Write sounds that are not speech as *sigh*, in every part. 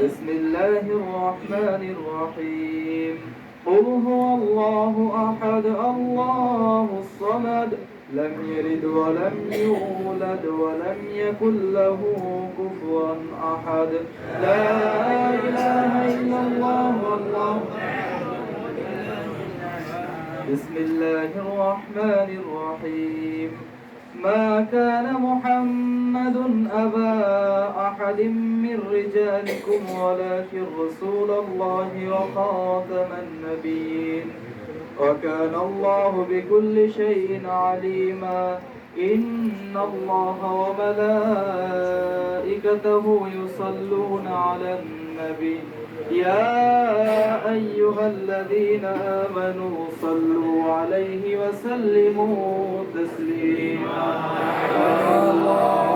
بسم الله الرحمن الرحيم. قل هو الله أحد الله الصمد. لم يلد ولم يولد ولم يكن له كفوا أحد. لا إله إلا الله والله. بسم الله الرحمن الرحيم. ما كان أحد من رجالكم ولكن رسول الله وخاتم النبيين. وكان الله بكل شيء عليما. إن الله وملائكته يصلون على النبي. يا أيها الذين آمنوا صلوا عليه وسلموا تسليما. على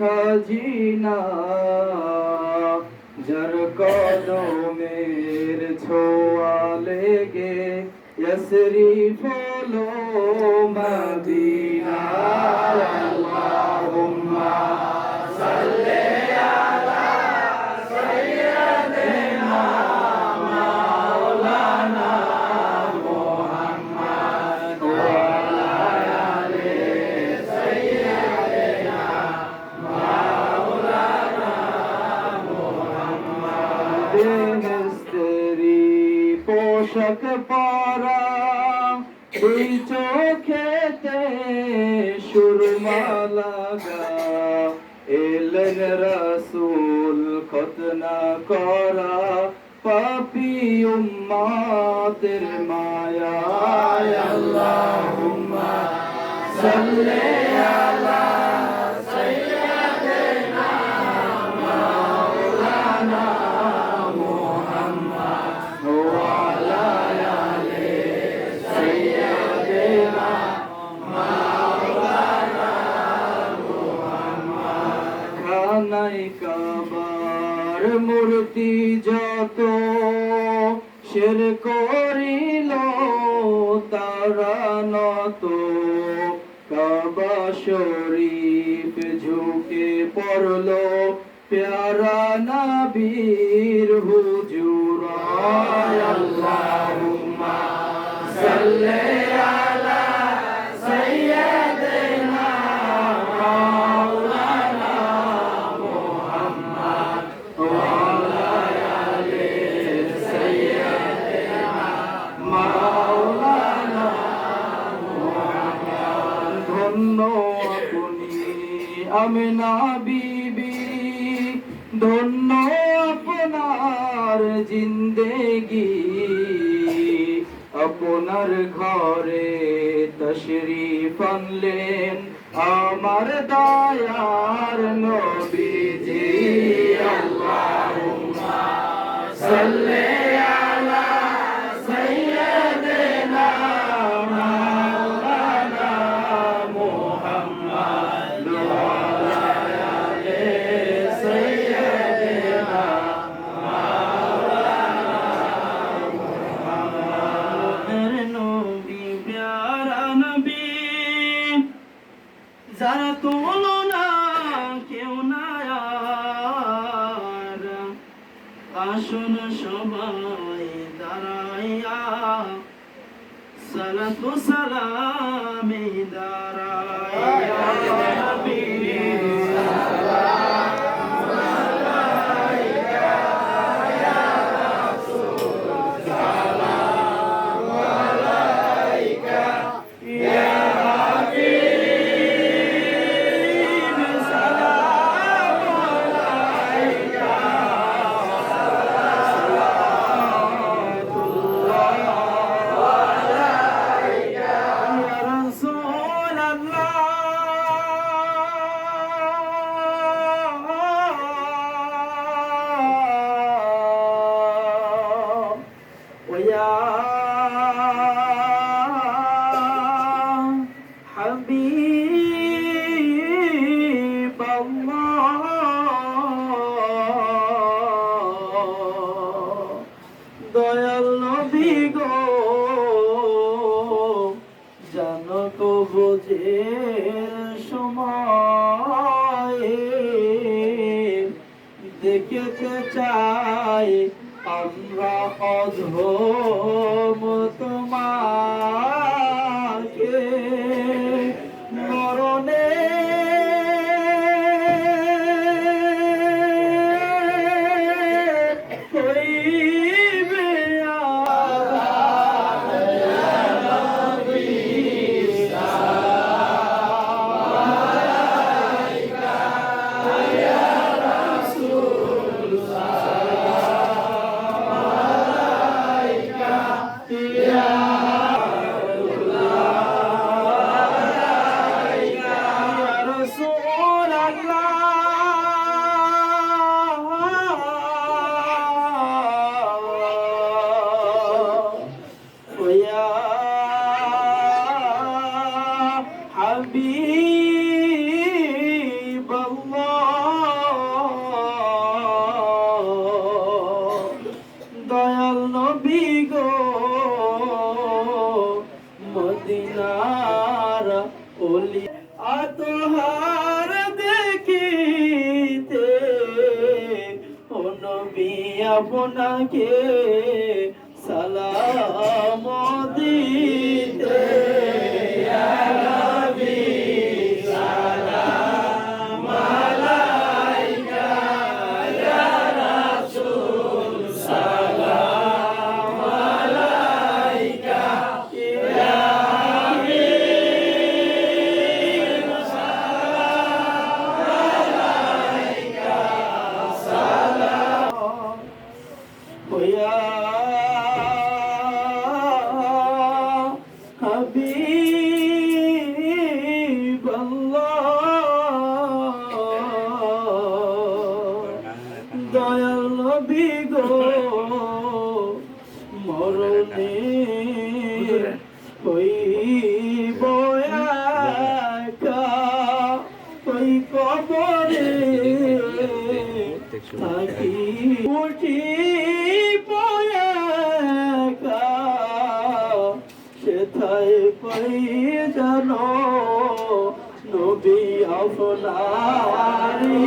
খাজিনা যার কদমের ছোঁয়া লেগে ইসরি ফলো মদিনা আল্লাহুম্মা সাল্লি আলা পোশাক পরা দুই চোখেতে সুরমা লাগা। এলেন রসুল খতনা করা পাপি উম্মাতের মায়া। আল্লাহুম্মা, সাল্লি যত শের করিল তারা নত। শরীফ ঝুঁকে পড়ল প্যারা নবীর হুজুর আল্লাহুম্মা সাল্লি আমার দয়ার নবীজি সালাতু দেখতে চাই আমরা অধম আপনাকে সালাম দিতে ওই কবরে থাকি। উঠি সেথায় পাই জানো নবী আপনারি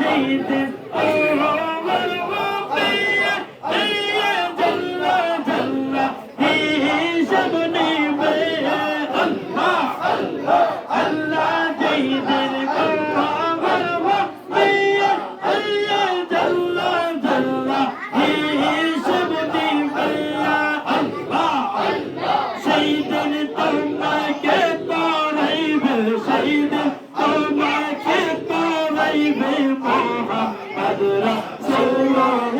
جديد الروم الوطنية هي جلة جلة هي شبني بيها الله الله الله جيد. الروم الوطنية هي جلة جلة هي شبني بيها الله الله سيد الدم كبار عيب محمد رسول الله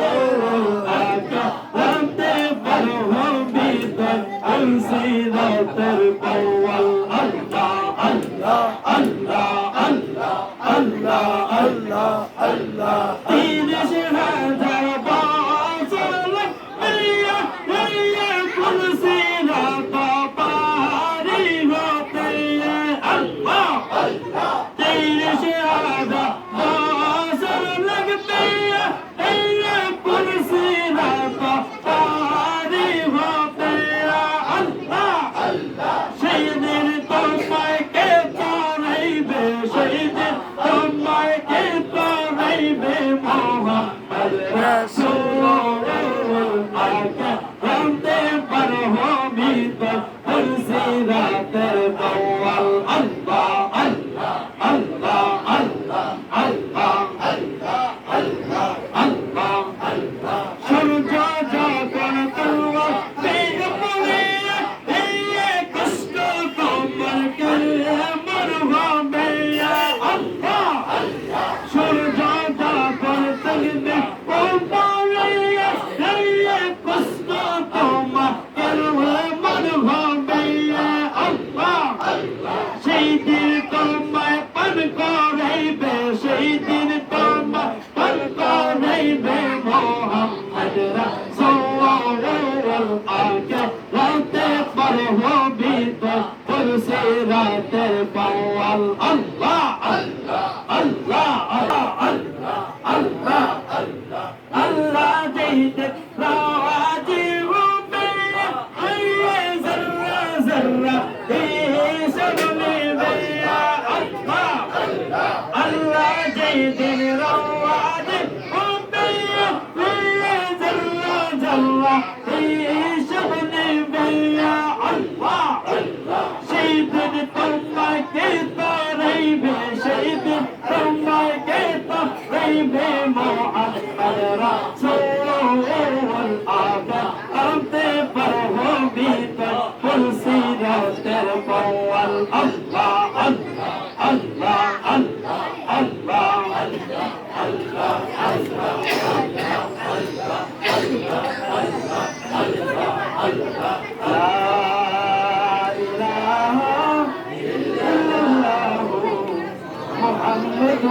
Yeah. তোমাকে তারাইবে সেই দিন তোমাকে তারাইবে মোহাম্মদ রাসূল محمد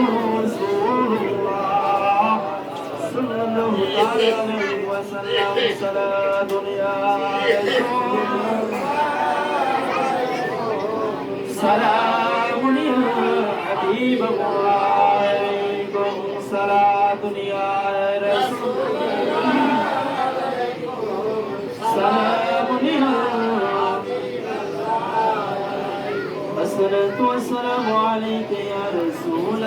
رسول الله صلى الله عليه وسلم صلاة يا رسول سلام يا حبيب الله عليكم صلاة يا رسول سلام يا الصلاة والسلام عليك يا رسول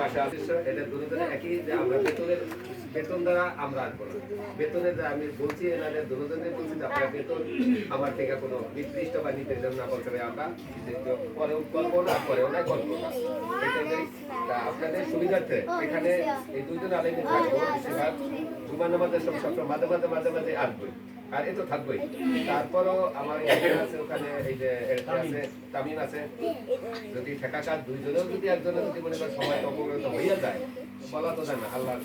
পাশে আছে এটা দুজনে একই যে আমরা বেতনের বেতন দ্বারা আমরা আসব না। বেতনের দ্বারা আমি বলছি এনাদের দুজনের বলছি যে আপনার বেতন আমার থেকে কোনো নির্দিষ্ট বা নিতে যেন না হবে আমরা পরেও করব না পরেও না করব না। আপনাদের সুবিধার্থে এখানে এই দুজন আলাইনে থাকব বেশিরভাগ জুমান নামাজের সব সব মাঝে মাঝে মাঝে মাঝে আসবই আর এ তো থাকবেই। তারপরও আমার *laughs* আছে ওখানে এই যে আছে তামিম আছে। যদি ঠেকা কাজ দুইজনেও যদি একজনের যদি মনে করেন সময় অপগ্রত হইয়া যায় বলা তো যায় না আল্লাহ